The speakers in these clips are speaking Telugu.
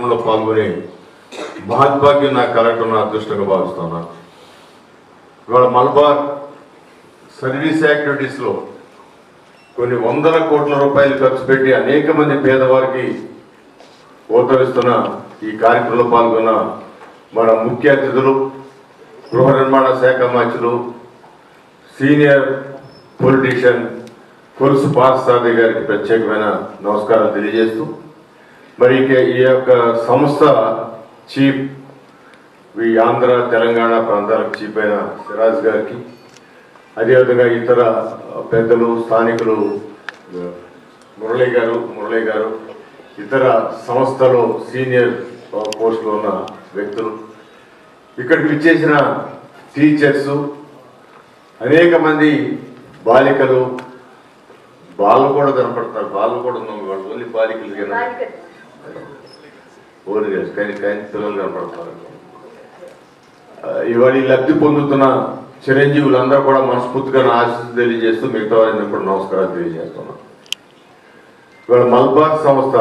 కార్యక్రమంలో పాల్గొనే మహద్భాగ్యం నాకు కలగటం నా అదృష్టంగా భావిస్తున్నాను. ఇవాళ మలబార్ సర్వీస్ యాక్టివిటీస్లో కొన్ని వందల కోట్ల రూపాయలు ఖర్చు పెట్టి అనేక మంది పేదవారికి ఓతరిస్తున్న ఈ కార్యక్రమంలో పాల్గొన్న మన ముఖ్య అతిథులు గృహ నిర్మాణ శాఖ మంత్రులు సీనియర్ పొలిటీషియన్ కొలుసు పార్థసారథి గారికి ప్రత్యేకమైన నమస్కారం తెలియజేస్తూ మరి ఈ యొక్క సంస్థ చీఫ్ ఈ ఆంధ్ర తెలంగాణ ప్రాంతాలకు చీఫ్ అయిన సిరాజ్ గారికి అదేవిధంగా ఇతర పెద్దలు స్థానికులు మురళి గారు మురళి గారు ఇతర సంస్థలో సీనియర్ పోస్టులో ఉన్న వ్యక్తులు ఇక్కడికి విచ్చేసిన టీచర్స్ అనేక మంది బాలికలు బాలు కూడా కనపడతారు. బాలు కూడా ఉన్న వాళ్ళు ఓన్లీ బాలికలు. కనపడతారు. కానీ కానీ పిల్లలు కనపడతారు. ఇవాళ లబ్ధి పొందుతున్న చిరంజీవులందరూ కూడా మనస్ఫూర్తిగా ఆశీస్సు తెలియజేస్తూ మిగతా వారిని కూడా నమస్కారాలు తెలియజేస్తున్నాను ఇవాళ మల్బార్ సంస్థ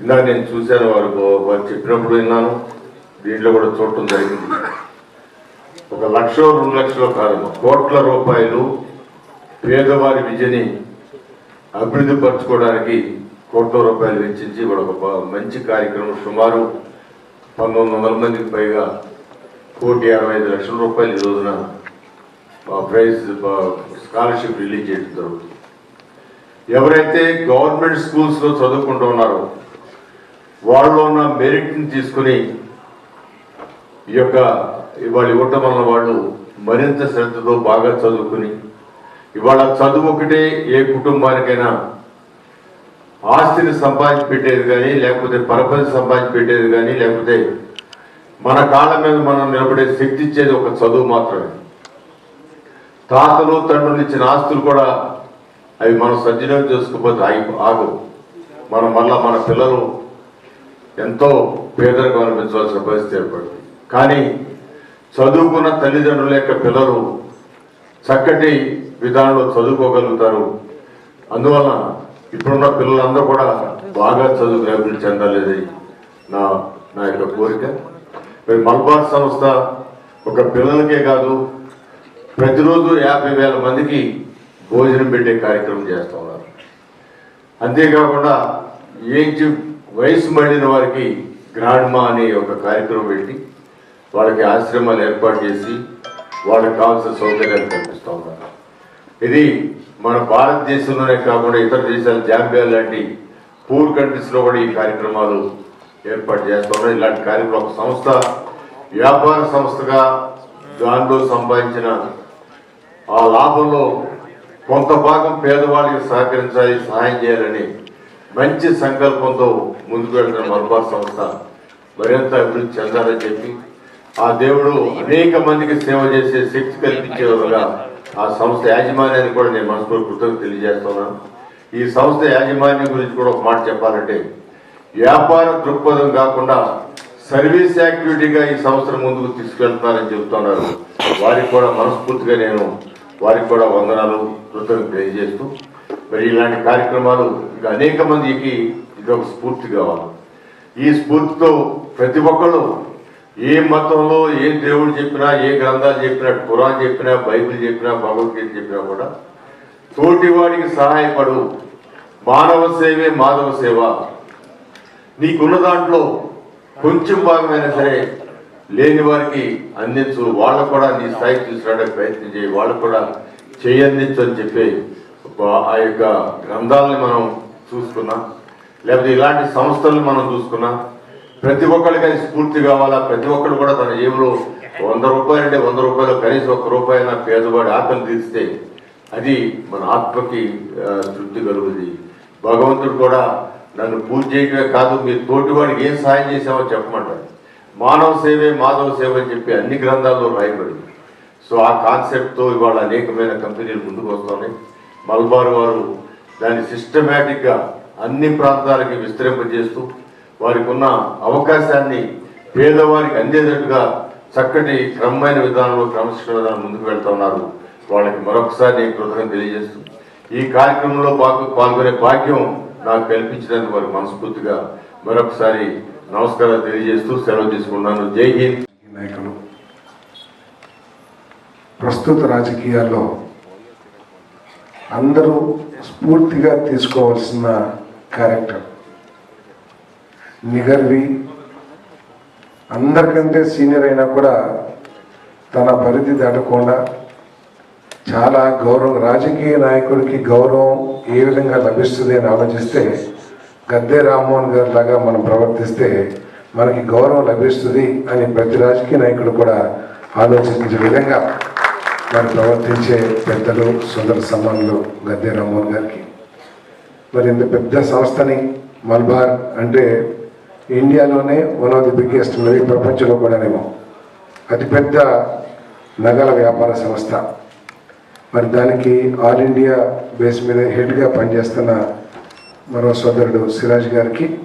ఇందాక నేను చూశాను వారు వారు చెప్పినప్పుడు విన్నాను. దీంట్లో కూడా చూడటం జరిగింది. ఒక లక్ష రెండు లక్షల కాదు కోట్ల రూపాయలు పేదవారి విద్యని అభివృద్ధి పరచుకోవడానికి కోట్ల రూపాయలు వెచ్చించి ఒక మంచి కార్యక్రమం సుమారు పంతొమ్మిది వందల మందికి పైగా కోటి అరవై ఐదు లక్షల రూపాయలు ఈ రోజున ప్రైజ్ స్కాలర్షిప్ రిలీజ్ చేయడం జరుగుతుంది. ఎవరైతే గవర్నమెంట్ స్కూల్స్లో చదువుకుంటూ ఉన్నారో వాళ్ళలో ఉన్న మెరిట్ని తీసుకుని ఈ యొక్క ఇవాళ ఇవ్వటం వలన వాళ్ళు మరింత శ్రద్ధతో బాగా చదువుకుని ఇవాళ చదువు ఒకటే ఏ కుటుంబానికైనా ఆస్తిని సంపాదించి పెట్టేది కానీ లేకపోతే పరపతి సంపాదించి పెట్టేది కానీ లేకపోతే మన కాళ్ళ మీద మనం నిలబడే శక్తి ఇచ్చేది ఒక చదువు మాత్రమే. తాతలు తండ్రులు ఇచ్చిన ఆస్తులు కూడా అవి మనం సజ్జనం చేసుకోకపోతే ఆగి ఆగు మనం మళ్ళా మన పిల్లలు ఎంతో పేదరికం అనిపించవలసిన పరిస్థితి ఏర్పడింది కానీ చదువుకున్న తల్లిదండ్రుల యొక్క పిల్లలు చక్కటి విధానంలో చదువుకోగలుగుతారు. అందువలన ఇప్పుడున్న పిల్లలందరూ కూడా బాగా చదువుకు అభివృద్ధి చెందాలనేది నా నా యొక్క కోరిక. మరి మల్బార్ సంస్థ ఒక పిల్లలకే కాదు ప్రతిరోజు యాభై వేల మందికి భోజనం పెట్టే కార్యక్రమం చేస్తూ ఉన్నారు. అంతేకాకుండా ఏజ్ వయసు మళ్ళిన వారికి గ్రాండ్మా అనే ఒక కార్యక్రమం పెట్టి వాళ్ళకి ఆశ్రమాలు ఏర్పాటు చేసి వాళ్ళకి కావాల్సిన సౌకర్యాలు కల్పిస్తూ ఉన్నారు. ఇది మన భారతదేశంలోనే కాకుండా ఇతర దేశాలు జాంబియా లాంటి పూర్ కంట్రీస్లో కూడా ఈ కార్యక్రమాలు ఏర్పాటు చేస్తూ ఇలాంటి కార్యక్రమం ఒక సంస్థ వ్యాపార సంస్థగా దాంట్లో సంపాదించిన ఆ లాభంలో కొంత భాగం పేదవాళ్ళకి సహకరించాలి సహాయం చేయాలని మంచి సంకల్పంతో ముందుకు వెళ్తున్న మల్బార్ సంస్థ మరింత అభివృద్ధి చెందాలని చెప్పి ఆ దేవుడు అనేక మందికి సేవ చేసే శక్తి కల్పించే విధంగా ఆ సంస్థ యాజమాన్యాన్ని కూడా నేను మనస్ఫూర్తి కృతజ్ఞత తెలియజేస్తున్నాను. ఈ సంస్థ యాజమాన్యం గురించి కూడా ఒక మాట చెప్పాలంటే వ్యాపార దృక్పథం కాకుండా సర్వీస్ యాక్టివిటీగా ఈ సంవత్సరం ముందుకు తీసుకెళ్తున్నారని చెబుతున్నారు వారికి కూడా మనస్ఫూర్తిగా నేను వారికి కూడా వందనాలు కృతజ్ఞత తెలియజేస్తూ మరి ఇలాంటి కార్యక్రమాలు ఇక అనేక మందికి ఇది ఒక స్ఫూర్తి కావాలి. ఈ స్ఫూర్తితో ప్రతి ఒక్కళ్ళు ఏ మతంలో ఏ దేవుడు చెప్పినా ఏ గ్రంథాలు చెప్పినా ఖురాన్ చెప్పినా బైబిల్ చెప్పినా భగవద్గీత చెప్పినా కూడా తోటివాడికి సహాయపడు. మానవ సేవే మాధవ సేవ. నీకున్న దాంట్లో కొంచెం భాగమైనా సరే లేని వారికి అందించు. వాళ్ళకు కూడా నీ స్థాయికి తీసుకురావడానికి ప్రయత్నం చేయి. వాళ్ళకు కూడా చేయందించు అని చెప్పి ఆ యొక్క గ్రంథాలని మనం చూసుకున్నాం. లేకపోతే ఇలాంటి సంస్థలను మనం చూసుకున్నాం. ప్రతి ఒక్కరికి అది స్ఫూర్తి కావాలా? ప్రతి ఒక్కరు కూడా తన జేబులో వంద రూపాయలు అంటే వంద రూపాయలు కనీసం ఒక్క రూపాయల పేదవాడి ఆకలి తీస్తే అది మన ఆత్మకి తృప్తి కలుగుతుంది భగవంతుడు కూడా నన్ను పూజ చేయటమే కాదు మీరు తోటివాడికి ఏం సాయం చేశామో చెప్పమంటారు మానవ సేవే మాధవ సేవ అని చెప్పి అన్ని గ్రంథాల్లో రాయబడింది. సో ఆ కాన్సెప్ట్తో ఇవాళ అనేకమైన కంపెనీలు ముందుకు వస్తున్నాయి. మల్బార్ వారు దాన్ని సిస్టమేటిక్గా అన్ని ప్రాంతాలకి విస్తరింపజేస్తూ వారికి ఉన్న అవకాశాన్ని పేదవారికి అందేటట్టుగా చక్కటి క్రమమైన విధానంలో క్రమశిక్షణ విధానం ముందుకు వెళ్తున్నారు వాళ్ళకి మరొకసారి నేను కృతజ్ఞత తెలియజేస్తూ ఈ కార్యక్రమంలో పాల్గొనే భాగ్యం నాకు కల్పించినందుకు వారికి మనస్ఫూర్తిగా మరొకసారి నమస్కారాలు తెలియజేస్తూ సెలవు తీసుకున్నాను జై హింద్. నాయకులు ప్రస్తుత రాజకీయాల్లో అందరూ స్ఫూర్తిగా తీసుకోవాల్సిన క్యారెక్టర్. నిగర్వి. అందరికంటే సీనియర్ అయినా కూడా తన పరిధి దాటకుండా చాలా గౌరవం రాజకీయ నాయకుడికి గౌరవం ఏ విధంగా లభిస్తుంది అని ఆలోచిస్తే గద్దె రామ్మోహన్ గారి లాగా మనం ప్రవర్తిస్తే మనకి గౌరవం లభిస్తుంది అని ప్రతి రాజకీయ నాయకుడు కూడా ఆలోచించే విధంగా మరి ప్రవర్తించే పెద్దలు సుందర సమానులు గద్దె రామ్మోహన్ గారికి. మరి ఇంత పెద్ద సంస్థని మల్బార్ అంటే ఇండియాలోనే వన్ ఆఫ్ ది బిగ్గెస్ట్ మరి ప్రపంచంలో కూడానేమో. అతిపెద్ద నగల వ్యాపార సంస్థ. మరి దానికి ఆల్ ఇండియా బేస్ మీద హెడ్గా పనిచేస్తున్న మరో సోదరుడు సిరాజ్ గారికి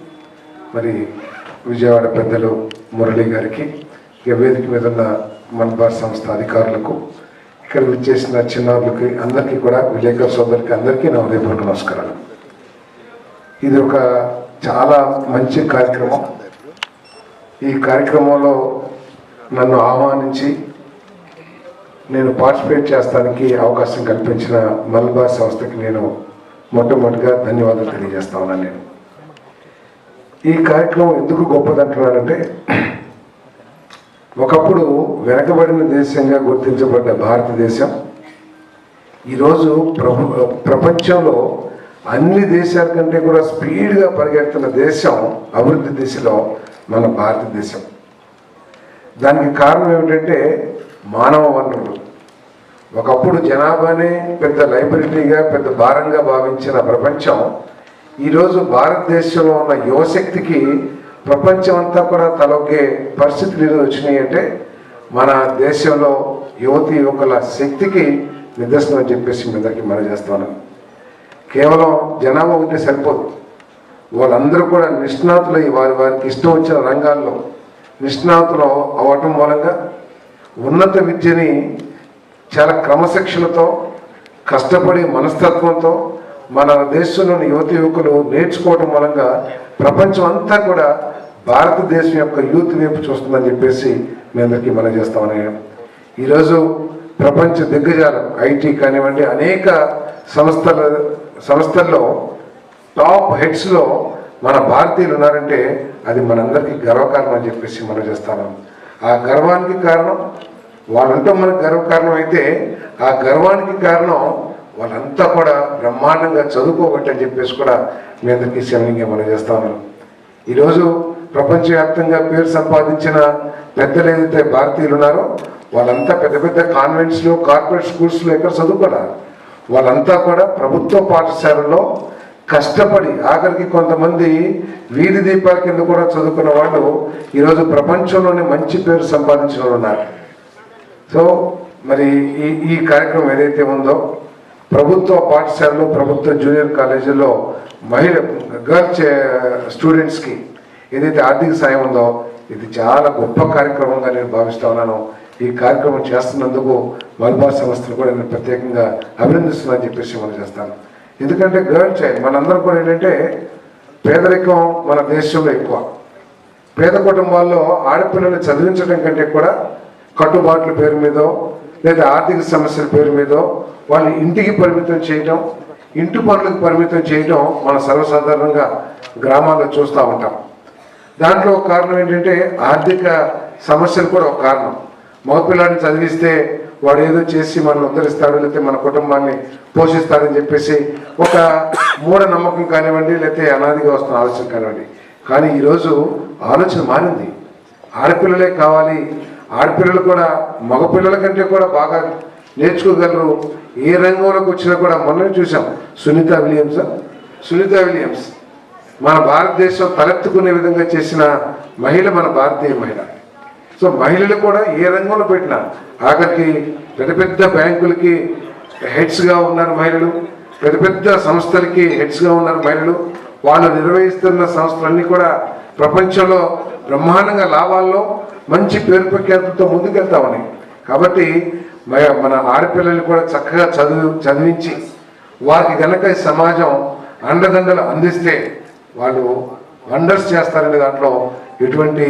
మరి విజయవాడ పెద్దలు మురళి గారికి ఇక వేదిక మీద ఉన్న మన్బార్ సంస్థ అధికారులకు ఇక్కడ విచ్చేసిన చిన్నారులకి అందరికీ కూడా విలేకరు సోదరులకి అందరికీ నా హృదయపూర్వక నమస్కారాలు. ఇది ఒక చాలా మంచి కార్యక్రమం. ఈ కార్యక్రమంలో నన్ను ఆహ్వానించి నేను పార్టిసిపేట్ చేస్తానికి అవకాశం కల్పించిన మల్బార్ సంస్థకి నేను మొట్టమొదటిగా ధన్యవాదాలు తెలియజేస్తా ఉన్నాను నేను. ఈ కార్యక్రమం ఎందుకు గొప్పదంటున్నానంటే ఒకప్పుడు వెనకబడిన దేశంగా గుర్తించబడ్డ భారతదేశం ఈరోజు ప్రభు ప్రపంచంలో అన్ని దేశాల కంటే కూడా స్పీడ్గా పరిగెడుతున్న దేశం అభివృద్ధి దిశలో మన భారతదేశం. దానికి కారణం ఏమిటంటే మానవ వనరులు. ఒకప్పుడు జనాభానే పెద్ద లైబ్రరీగా పెద్ద భారంగా భావించిన ప్రపంచం ఈరోజు భారతదేశంలో ఉన్న యువశక్తికి ప్రపంచం అంతా కూడా తలొగ్గే పరిస్థితులు ఈరోజు వచ్చినాయి అంటే మన దేశంలో యువతి యువకుల శక్తికి నిదర్శనం అని చెప్పేసి మీ అందరికీ మనం చేస్తున్నాను కేవలం జనాభా ఉంటే సరిపోదు. వాళ్ళందరూ కూడా నిష్ణాతులై వారి వారికి ఇష్టం వచ్చిన రంగాల్లో నిష్ణాతులు అవ్వటం మూలంగా ఉన్నత విద్యని చాలా క్రమశిక్షణతో కష్టపడి మనస్తత్వంతో మన దేశంలోని యువతి యువకులు నేర్చుకోవడం మూలంగా ప్రపంచం అంతా కూడా భారతదేశం యొక్క యూత్ వైపు చూస్తుందని చెప్పేసి మీ అందరికీ మనం చేస్తామని ఈరోజు ప్రపంచ దిగ్గజాలు ఐటీ కానివ్వండి అనేక సంస్థల సంస్థల్లో టాప్ హెడ్స్లో మన భారతీయులు ఉన్నారంటే అది మనందరికీ గర్వకారణం అని చెప్పేసి మనం చేస్తాను. ఆ గర్వానికి కారణం వాళ్ళంతా మనకు గర్వకారణం అయితే ఆ గర్వానికి కారణం వాళ్ళంతా కూడా బ్రహ్మాండంగా చదువుకోబట్టి అని చెప్పేసి కూడా మీ అందరికీ శమనంగా మనం చేస్తాను. ఈరోజు ప్రపంచవ్యాప్తంగా పేరు సంపాదించిన పెద్దలు ఏదైతే భారతీయులు ఉన్నారో వాళ్ళంతా పెద్ద పెద్ద కాన్వెంట్స్లో కార్పొరేట్ స్కూల్స్లో ఎక్కడ చదువుకోలేదు వాళ్ళంతా కూడా ప్రభుత్వ పాఠశాలల్లో కష్టపడి ఆఖరికి కొంతమంది వీధి దీపాల కింద కూడా చదువుకున్న వాళ్ళు ఈరోజు ప్రపంచంలోనే మంచి పేరు సంపాదించిన వాళ్ళు ఉన్నారు. సో మరి ఈ ఈ కార్యక్రమం ఏదైతే ఉందో ప్రభుత్వ పాఠశాలలో ప్రభుత్వ జూనియర్ కాలేజీలో మహిళ గర్ల్స్ స్టూడెంట్స్కి ఏదైతే ఆర్థిక సాయం ఉందో ఇది చాలా గొప్ప కార్యక్రమంగా నేను భావిస్తా ఉన్నాను. ఈ కార్యక్రమం చేస్తున్నందుకు మల్బార్ సంస్థలు కూడా నేను ప్రత్యేకంగా అభినందిస్తున్నానని చెప్పేసి మనం చేస్తాను. ఎందుకంటే గర్ల్ చైల్డ్ మనందరం కూడా ఏంటంటే పేదరికం మన దేశంలో ఎక్కువ. పేద కుటుంబాల్లో ఆడపిల్లలు చదివించడం కంటే కూడా కట్టుబాట్ల పేరు మీదో లేదా ఆర్థిక సమస్యల పేరు మీదో వాళ్ళు ఇంటికి పరిమితం చేయడం ఇంటి పనులకు పరిమితం చేయడం మనం సర్వసాధారణంగా గ్రామాల్లో చూస్తూ ఉంటాం. దాంట్లో ఒక కారణం ఏంటంటే ఆర్థిక సమస్యలు కూడా ఒక కారణం. మగపిల్లాడిని చదివిస్తే వాడు ఏదో చేసి మనల్ని ఉద్ధరిస్తాడు లేకపోతే మన కుటుంబాన్ని పోషిస్తాడని చెప్పేసి ఒక మూఢ నమ్మకం కానివ్వండి లేకపోతే అనాదిగా వస్తున్న ఆలోచన కానివ్వండి. కానీ ఈరోజు ఆలోచన మారింది. ఆడపిల్లలే కావాలి. ఆడపిల్లలు కూడా మగపిల్లల కంటే కూడా బాగా నేర్చుకోగలరు. ఏ రంగంలోకి వచ్చినా కూడా మొన్న చూసాం సునీత విలియమ్స్ సునీత విలియమ్స్ మన భారతదేశం తలెత్తుకునే విధంగా చేసిన మహిళ మన భారతీయ మహిళ. సో మహిళలు కూడా ఏ రంగంలో పెట్టినా ఆఖరికి పెద్ద పెద్ద బ్యాంకులకి హెడ్స్గా ఉన్నారు మహిళలు పెద్ద పెద్ద సంస్థలకి హెడ్స్గా ఉన్నారు మహిళలు. వాళ్ళు నిర్వహిస్తున్న సంస్థలన్నీ కూడా ప్రపంచంలో బ్రహ్మాండంగా లాభాల్లో మంచి పేరు ప్రఖ్యాతులతో ముందుకెళ్తా ఉన్నాయి కాబట్టి మన ఆడపిల్లల్ని కూడా చక్కగా చదువు చదివించి వారికి గనక సమాజం అండదండలు అందిస్తే వాళ్ళు వండర్స్ చేస్తారనే దాంట్లో ఎటువంటి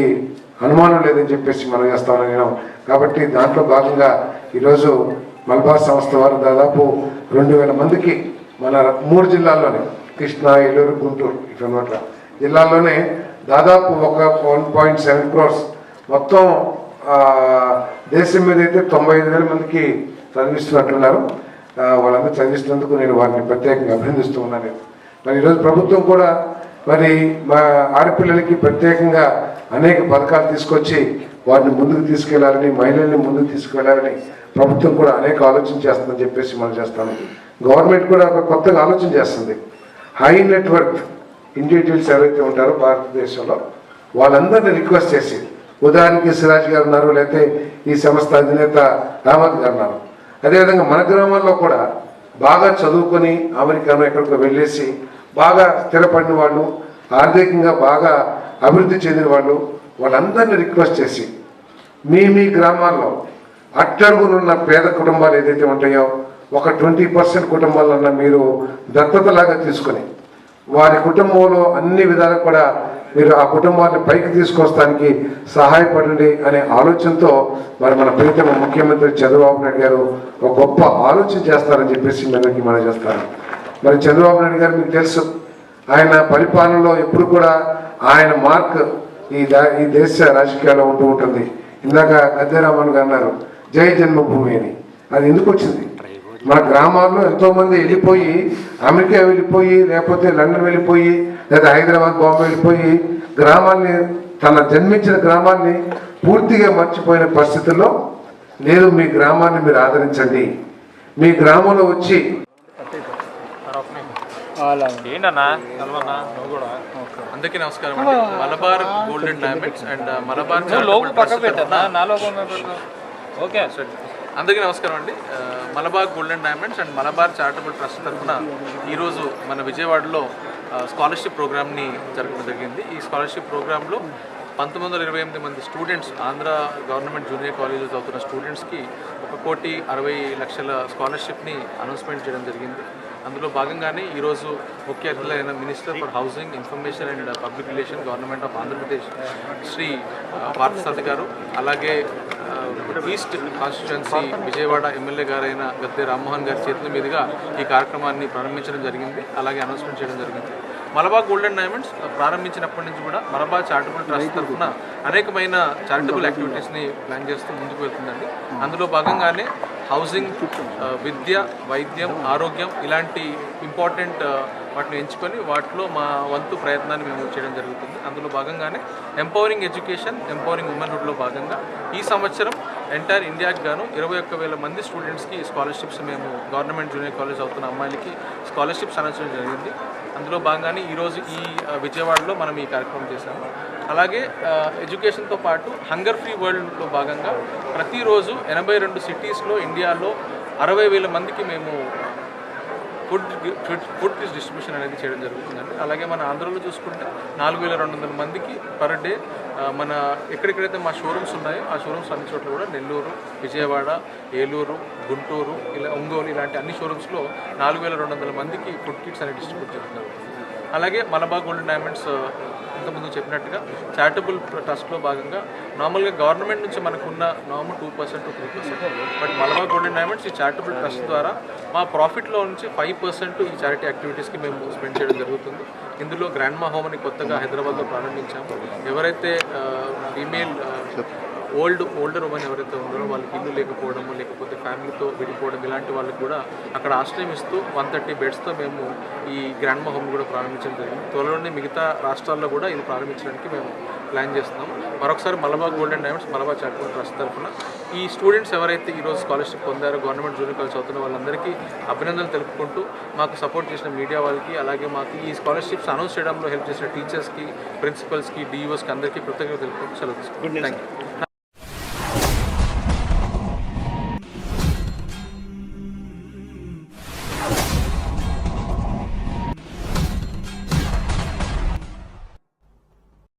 అనుమానం లేదని చెప్పేసి మనం చేస్తామని కాబట్టి దాంట్లో భాగంగా ఈరోజు మలబార్ సంస్థ వారు దాదాపు రెండు వేల మందికి మన మూడు జిల్లాల్లోనే కృష్ణా ఏలూరు గుంటూరు ఇటువంటి జిల్లాల్లోనే దాదాపు ఒక వన్ పాయింట్ సెవెన్ క్రోర్స్ మొత్తం దేశం మీద అయితే తొంభై ఐదు వేల మందికి చదివిస్తున్నట్టున్నారు. వాళ్ళందరూ చదివిస్తున్నందుకు నేను వారిని ప్రత్యేకంగా అభినందిస్తూ ఉన్నాను. మరి ఈరోజు ప్రభుత్వం కూడా మరి మా ఆడపిల్లలకి ప్రత్యేకంగా అనేక పథకాలు తీసుకొచ్చి వారిని ముందుకు తీసుకెళ్ళాలని మహిళల్ని ముందుకు తీసుకెళ్ళాలని ప్రభుత్వం కూడా అనేక ఆలోచన చేస్తుందని చెప్పేసి మనం చేస్తాను గవర్నమెంట్ కూడా ఒక కొత్తగా ఆలోచన చేస్తుంది. హై నెట్వర్క్ ఇండివిజువల్స్ ఎవరైతే ఉంటారో భారతదేశంలో వాళ్ళందరినీ రిక్వెస్ట్ చేసి ఉదాహరణకి సిరాజ్ గారు ఉన్నారు లేకపోతే ఈ సంస్థ అధినేత రామత్ గారు ఉన్నారు. అదేవిధంగా మన గ్రామాల్లో కూడా బాగా చదువుకొని అమెరికాను ఎక్కడికో వెళ్ళేసి బాగా స్థిరపడిన వాళ్ళు ఆర్థికంగా బాగా అభివృద్ధి చెందిన వాళ్ళు వాళ్ళందరినీ రిక్వెస్ట్ చేసి మీ మీ గ్రామాల్లో అట్టడుగునున్న పేద కుటుంబాలు ఏదైతే ఉంటాయో ఒక ట్వంటీ పర్సెంట్ కుటుంబాలన్నా మీరు దత్తతలాగా తీసుకొని వారి కుటుంబంలో అన్ని విధాలు కూడా మీరు ఆ కుటుంబాన్ని పైకి తీసుకొస్తానికి సహాయపడండి అనే ఆలోచనతో మరి మన ప్రీతమ ముఖ్యమంత్రి చంద్రబాబు నాయుడు గారు ఒక గొప్ప ఆలోచన చేస్తారని చెప్పేసి మీ అందరికీ మనం చేస్తాను. మరి చంద్రబాబు నాయుడు గారు మీకు తెలుసు ఆయన పరిపాలనలో ఎప్పుడు కూడా ఆయన మార్క్ ఈ ఈ దేశ రాజకీయాల్లో ఉంటూ ఉంటుంది. ఇందాక గద్దెరామన్ గారు అన్నారు జై జన్మభూమి అని. అది ఎందుకు వచ్చింది? మన గ్రామాల్లో ఎంతోమంది వెళ్ళిపోయి అమెరికా వెళ్ళిపోయి లేకపోతే లండన్ వెళ్ళిపోయి లేదా హైదరాబాద్ బాంబే వెళ్ళిపోయి గ్రామాన్ని తన జన్మించిన గ్రామాన్ని పూర్తిగా మర్చిపోయిన పరిస్థితుల్లో లేదు మీ గ్రామాన్ని మీరు ఆదరించండి. మీ గ్రామంలో వచ్చి ఏంటన్నా? కలవన్నా నువ్వు కూడా అందరికీ నమస్కారం అండి. Malabar golden diamonds and Malabar logo charitable పక్క ట్రస్ట్ పెట్టన్నా నా లోగో ఓకే అందరికీ నమస్కారం అండి. Malabar golden diamonds and Malabar charitable trust తరఫున ఈరోజు మన విజయవాడలో స్కాలర్షిప్ ప్రోగ్రామ్ని జరగడం జరిగింది. ఈ స్కాలర్షిప్ ప్రోగ్రాంలో పంతొమ్మిది వందల ఇరవై ఎనిమిది మంది స్టూడెంట్స్ ఆంధ్ర గవర్నమెంట్ జూనియర్ కాలేజీలో చదువుతున్న స్టూడెంట్స్కి ఒక కోటి అరవై లక్షల స్కాలర్షిప్ని అనౌన్స్మెంట్ చేయడం జరిగింది. అందులో భాగంగానే ఈరోజు ముఖ్య అతిథులైన minister for housing information and public relation government of Andhra Pradesh Shri Parthasarathy garu అలాగే ఈస్ట్ కాన్స్టిట్యున్సీ విజయవాడ ఎమ్మెల్యే గారైన గద్దె రామ్మోహన్ గారి చేతుల మీదుగా ఈ కార్యక్రమాన్ని ప్రారంభించడం జరిగింది. అలాగే అనౌన్స్మెంట్ చేయడం జరిగింది. మలబార్ గోల్డెన్ డైమండ్స్ ప్రారంభించినప్పటి నుంచి కూడా మలబార్ చారిటబుల్ ట్రస్ట్ తరఫున అనేకమైన చారిటబుల్ యాక్టివిటీస్ని ప్లాన్ చేస్తూ ముందుకు వెళ్తుందండి. అందులో భాగంగానే హౌసింగ్ విద్య వైద్యం ఆరోగ్యం ఇలాంటి ఇంపార్టెంట్ వాటిని ఎంచుకొని వాటిలో మా వంతు ప్రయత్నాన్ని మేము చేయడం జరుగుతుంది. అందులో భాగంగానే ఎంపవరింగ్ ఎడ్యుకేషన్ ఎంపవరింగ్ ఉమెన్హుడ్లో భాగంగా ఈ సంవత్సరం ఎంటైర్ ఇండియాకి గాను ఇరవై ఒక్క వేల మంది స్టూడెంట్స్కి స్కాలర్షిప్స్ మేము గవర్నమెంట్ జూనియర్ కాలేజ్ అవుతున్న అమ్మాయిలకి స్కాలర్షిప్స్ అందించడం జరిగింది. అందులో భాగంగానే ఈరోజు ఈ విజయవాడలో మనం ఈ కార్యక్రమం చేశాము అలాగే ఎడ్యుకేషన్తో పాటు హంగర్ ఫ్రీ వరల్డ్లో భాగంగా ప్రతిరోజు ఎనభై రెండు సిటీస్లో ఇండియాలో అరవై వేల మందికి మేము ఫుడ్ ఫుడ్ ఫుడ్ డిస్ట్రిబ్యూషన్ అనేది చేయడం జరుగుతుందండి. అలాగే మన ఆంధ్రలో చూసుకుంటే నాలుగు వేల రెండు వందల మందికి పర్ డే మన ఎక్కడెక్కడైతే మా షోరూమ్స్ ఉన్నాయో ఆ షోరూమ్స్ అన్ని చోట్ల కూడా నెల్లూరు విజయవాడ ఏలూరు గుంటూరు ఇలా ఒంగోలు ఇలాంటి అన్ని షోరూమ్స్లో నాలుగు వేల రెండు వందల మందికి ఫుడ్ కిట్స్ అనేది డిస్ట్రిబ్యూట్ చేస్తున్నారు అలాగే మలబార్ గోల్డెన్ డైమండ్స్ ఇంతకుముందు చెప్పినట్టుగా చారిటబుల్ ట్రస్ట్లో భాగంగా నార్మల్గా గవర్నమెంట్ నుంచి మనకున్న normal two percent three percent but Malabar golden diamonds ఈ చారిటబుల్ ట్రస్ట్ ద్వారా మా ప్రాఫిట్లో నుంచి ఫైవ్ పర్సెంట్ ఈ చారిటీ యాక్టివిటీస్కి మేము స్పెండ్ చేయడం జరుగుతుంది. ఇందులో గ్రాండ్ మా హోమ్ అని కొత్తగా హైదరాబాద్లో ప్రారంభించాము. ఎవరైతే ఫీమేల్ ఓల్డ్ ఓల్డర్ ఉమెన్ ఎవరైతే ఉన్నారో వాళ్ళకి ఇల్లు లేకపోవడము లేకపోతే ఫ్యామిలీతో విడిపోవడం ఇలాంటి వాళ్ళకి కూడా అక్కడ ఆశ్రయం ఇస్తూ వన్ థర్టీ బెడ్స్తో మేము ఈ గ్రాండ్ మా హోమ్ కూడా ప్రారంభించడం జరిగింది. త్వరలోనే మిగతా రాష్ట్రాల్లో కూడా ఇది ప్రారంభించడానికి మేము ప్లాన్ చేస్తున్నాం మరొకసారి Malabar golden diamonds Malabar charitable trust తరఫున ఈ స్టూడెంట్స్ ఎవరైతే ఈరోజు స్కాలర్షిప్ పొందారో గవర్నమెంట్ జూనియర్ కాలేజ్ చదువుతున్న వాళ్ళందరికీ అభినందనలు తెలుపుకుంటూ మాకు సపోర్ట్ చేసిన మీడియా వాళ్ళకి అలాగే మాకు ఈ స్కాలర్షిప్స్ అనౌన్స్ చేయడంలో హెల్ప్ చేసిన టీచర్స్కి ప్రిన్సిపల్స్కి డిఈఓస్కి అందరికీ కృతజ్ఞతలు తెలుపుకుంటూ సెలవు తీసుకుంటాం థ్యాంక్ యూ